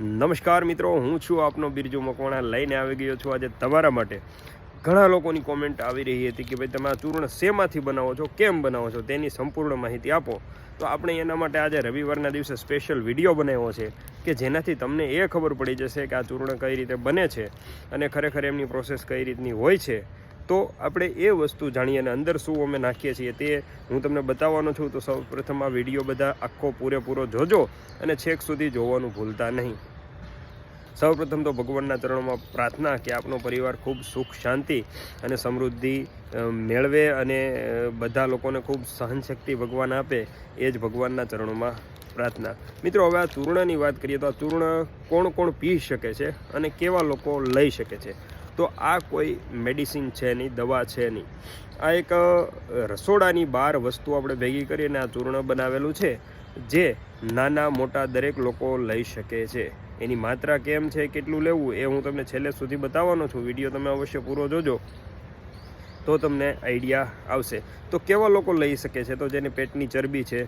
નમસ્કાર મિત્રો, હું છું આપનો બિરજુ મકવાણા. લઈને આવી ગયો છું આજે તમારા માટે. ઘણા લોકોની કોમેન્ટ આવી રહી હતી કે ભાઈ તમે આ ચૂર્ણ શેમાંથી બનાવો છો? કેમ બનાવો છો? તેની સંપૂર્ણ માહિતી આપો. તો આપણે એના માટે આજે રવિવારના દિવસે સ્પેશિયલ વીડિયો બનાવ્યો છે કે જેનાથી તમને એ ખબર પડી જશે કે આ ચૂર્ણ કઈ રીતે બને છે અને ખરેખર એમની પ્રોસેસ કઈ રીતની હોય છે. તો આપણે એ વસ્તુ જાણીએ અને અંદર શું અમે નાખીએ છીએ તે હું તમને બતાવવાનો છું. તો સૌપ્રથમ આ વીડિયો બધા આખો પૂરેપૂરો જોજો અને છેક સુધી જોવાનું ભૂલતા નહીં. સૌપ્રથમ તો ભગવાનના ચરણોમાં પ્રાર્થના કે આપનો પરિવાર ખૂબ સુખ, શાંતિ અને સમૃદ્ધિ મેળવે અને બધા લોકોને ખૂબ સહનશક્તિ ભગવાન આપે એ જ ભગવાનના ચરણોમાં પ્રાર્થના. મિત્રો, હવે આ ચૂર્ણની વાત કરીએ તો આ ચૂર્ણ કોણ કોણ પી શકે છે અને કેવા લોકો લઈ શકે છે? તો આ કોઈ મેડિસિન છે નહીં, દવા છે નહીં. આ એક રસોડાની બહાર વસ્તુ આપણે ભેગી કરીને આ ચૂર્ણ બનાવેલું છે, જે નાના મોટા દરેક લોકો લઈ શકે છે. એની માત્રા કેમ છે, કેટલું લેવું, એ હું તમને છેલ્લે સુધી બતાવવાનો છું. વીડિયો તમે અવશ્ય પૂરો જોજો, તો તમને આઈડિયા આવશે. તો કેવા લોકો લઈ શકે છે? તો જેને પેટની ચરબી છે,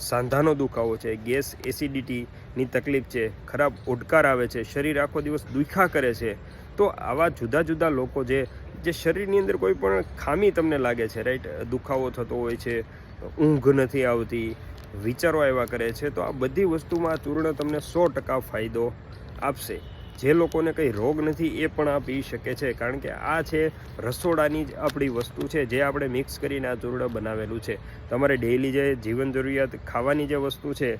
સાંધાનો દુખાવો છે, ગેસ એસિડિટીની તકલીફ છે, ખરાબ ઓડકાર આવે છે, શરીર આખો દિવસ દુખા કરે છે તો આવા જુદા જુદા લોકો જે જે શરીરની અંદર કોઈ પણ ખામી તમને લાગે છે રાઈટ દુખાવો થતો હોય છે, ઊંઘ નથી આવતી, વિચારો આવ્યા કરે છે, તો આ બધી વસ્તુમાં આ ચૂર્ણ તમને સો ટકા ફાયદો આપશે. જે લોકોને કંઈ રોગ નથી એ પણ આ પી શકે છે, કારણ કે આ છે રસોડાની જ આપણી વસ્તુ છે, જે આપણે મિક્સ કરીને આ ચૂર્ણ બનાવેલું છે. તમારે ડેઈલી જે જીવન જરૂરિયાત ખાવાની જે વસ્તુ છે,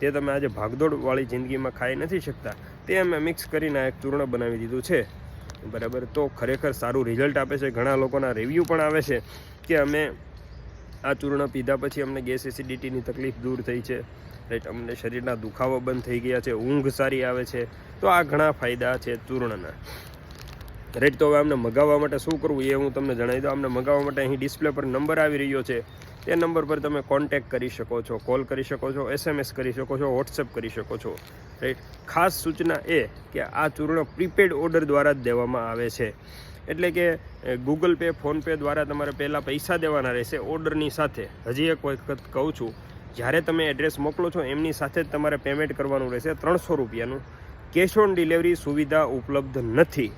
તે તમે આજે ભાગદોડવાળી જિંદગીમાં ખાઈ નથી શકતા, તે અમે મિક્સ કરીને એક ચૂર્ણ બનાવી દીધું છે. બરાબર. તો ખરેખર સારું રિઝલ્ટ આપે છે. ઘણા લોકોના રિવ્યૂ પણ આવે છે કે અમે આ ચૂર્ણ પીધા પછી અમને ગેસ એસિડિટીની તકલીફ દૂર થઈ છે. રાઈટ અમને શરીરના દુખાવો બંધ થઈ ગયા છે. ઊંઘ સારી આવે છે. તો આ ઘણા ફાયદા છે ચૂર્ણના. રાઈટ તો હવે અમને મગાવવા માટે શું કરવું એ હું તમને જણાવી દઉં. અમને મગાવવા માટે અહીં ડિસ્પ્લે પર નંબર આવી રહ્યો છે. તે નંબર પર તમે કોન્ટેક કરી શકો છો કોલ કરી શકો છો એસએમએસ કરી શકો છો વોટ્સએપ કરી શકો છો. રાઈટ ખાસ સૂચના એ કે આ ચૂર્ણ પ્રીપેડ ઓર્ડર દ્વારા જ દેવામાં આવે છે. એટલે કે ગૂગલ પે ફોનપે દ્વારા તમારે પહેલાં પૈસા દેવાના રહેશે ઓર્ડરની સાથે. હજી એક વખત કહું છું, જ્યારે તમે એડ્રેસ મોકલો છો, એમની સાથે જ તમારે પેમેન્ટ કરવાનું રહેશે ત્રણસો રૂપિયાનું. કેશ ઓન ડિલિવરી સુવિધા ઉપલબ્ધ નથી.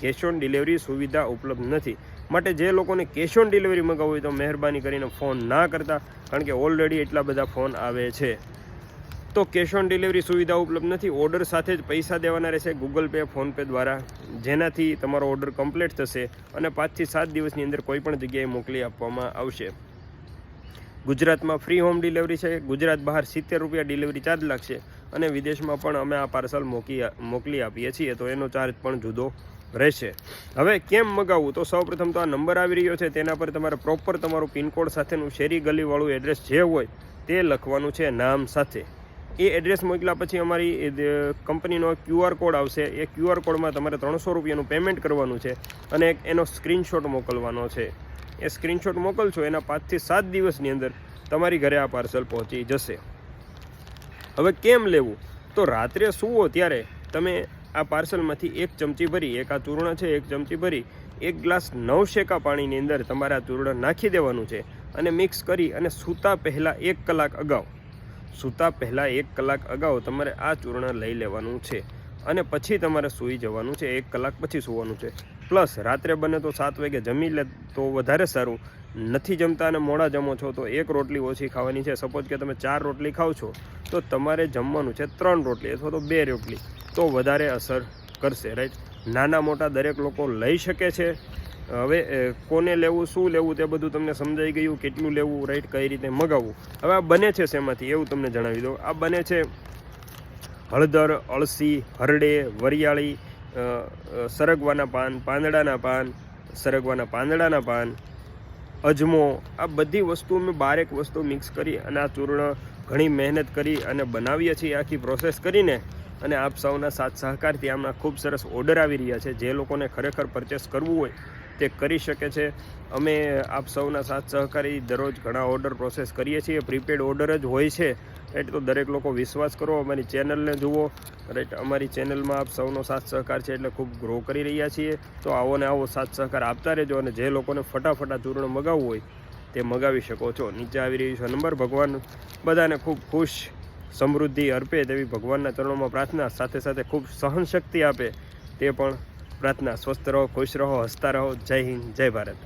કેશ ઓન ડિલિવરી સુવિધા ઉપલબ્ધ નથી. માટે જે લોકોને કેશ ઓન ડિલિવરી મગાવવું હોય તો મહેરબાની કરીને ફોન ના કરતા, કારણ કે ઓલરેડી એટલા બધા ફોન આવે છે. તો કેશ ઓન ડિલિવરી સુવિધા ઉપલબ્ધ નથી. ઓર્ડર સાથે જ પૈસા દેવાના રહેશે ગૂગલ પે ફોનપે દ્વારા. જેનાથી તમારો ઓર્ડર કમ્પ્લીટ થશે અને પાંચથી સાત દિવસની અંદર કોઈપણ જગ્યાએ મોકલી આપવામાં આવશે. ગુજરાતમાં ફ્રી હોમ ડિલિવરી છે. ગુજરાત બહાર સિત્તેર રૂપિયા ડિલિવરી ચાર્જ લાગશે અને વિદેશમાં પણ અમે આ પાર્સલ મોકી મોકલી આપીએ છીએ, તો એનો ચાર્જ પણ જુદો રહેશે. હવે કેમ મગાવવું? તો સૌપ્રથમ તો આ નંબર આવી રહ્યો છે. તેના પર તમારે પ્રોપર તમારું પિનકોડ સાથેનું શેરી ગલીવાળું એડ્રેસ જે હોય તે લખવાનું છે નામ સાથે. એ એડ્રેસ મોકલ્યા પછી અમારી કંપનીનો ક્યુઆર કોડ આવશે. એ ક્યુઆર કોડમાં તમારે ત્રણસો રૂપિયાનું પેમેન્ટ કરવાનું છે અને એનો સ્ક્રીનશોટ મોકલવાનો છે. એ સ્ક્રીનશોટ મોકલશો, એના પાંચથી સાત દિવસની અંદર તમારી ઘરે આ પાર્સલ પહોંચી જશે. હવે કેમ લેવું? તો રાત્રે સૂવો ત્યારે તમે આ પાર્સલમાંથી એક ચમચી ભરી, એક આ ચૂર્ણ છે, એક ચમચી ભરી, એક ગ્લાસ નવ શેકા પાણીની અંદર તમારે આ ચૂર્ણ નાખી દેવાનું છે અને મિક્સ કરી અને સૂતા પહેલાં એક કલાક અગાઉ. સૂતા પહેલાં એક કલાક અગાઉ તમારે આ ચૂર્ણ લઈ લેવાનું છે અને પછી તમારે સૂઈ જવાનું છે, એક કલાક પછી સૂવાનું છે. પ્લસ રાત્રે બને તો સાત વાગે જમી લે તો વધારે સારું. નથી જમતા અને મોડા જમો છો તો એક રોટલી ઓછી ખાવાની છે. સપોઝ કે તમે ચાર રોટલી ખાવ છો, તો તમારે જમવાનું છે ત્રણ રોટલી અથવા તો બે રોટલી. તો વધારે અસર કરશે રાઈટ નાના મોટા દરેક લોકો લઈ શકે છે હવે કોને લેવું, શું લેવું તે બધું તમને સમજાઈ ગયું, કેટલું લેવું રાઈટ કઈ રીતે મગાવવું. હવે આ બને છે શેમાંથી, એવું તમને જણાવી દઉં. આ બને છે હળદર, અળસી, હરડે, વરિયાળી સરગવાના પાન, પાંદડાના પાન, સરગવાના પાંદડાના પાન, અજમો. આ બધી વસ્તુ અમે બારેક વસ્તુ મિક્સ કરી અને આ ચૂર્ણ ઘણી મહેનત કરી અને બનાવીએ છીએ, આખી પ્રોસેસ કરીને. અને આપ સૌના સાથ સહકારથી આમના ખૂબ સરસ ઓર્ડર આવી રહ્યા છે. જે લોકોને ખરેખર પરચેસ કરવું હોય તે કરી શકે છે. અમે આપ સૌના સાથ સહકારી દરરોજ ઘણા ઓર્ડર પ્રોસેસ કરીએ છીએ. પ્રીપેડ ઓર્ડર જ હોય છે. એટલે તો દરેક લોકો વિશ્વાસ કરો, અમારી ચેનલને જુઓ. રાઈટ અમારી ચેનલમાં આપ સૌનો સાથ સહકાર છે એટલે ખૂબ ગ્રો કરી રહ્યા છીએ. તો આવો ને આવો સાથ સહકાર આપતા રહેજો અને જે લોકોને ફટાફટ આ ચૂર્ણ મગાવવું હોય તે મગાવી શકો છો. નીચે આવી રહ્યું છે નંબર. ભગવાન બધાને ખૂબ ખુશ સમૃદ્ધિ અર્પે તેવી ભગવાનના ચરણોમાં પ્રાર્થના સાથે સાથે ખૂબ સહનશક્તિ આપે તે પણ પ્રાર્થના. સ્વસ્થ રહો ખુશ રહો હસતા રહો. જય હિન્દ જય ભારત.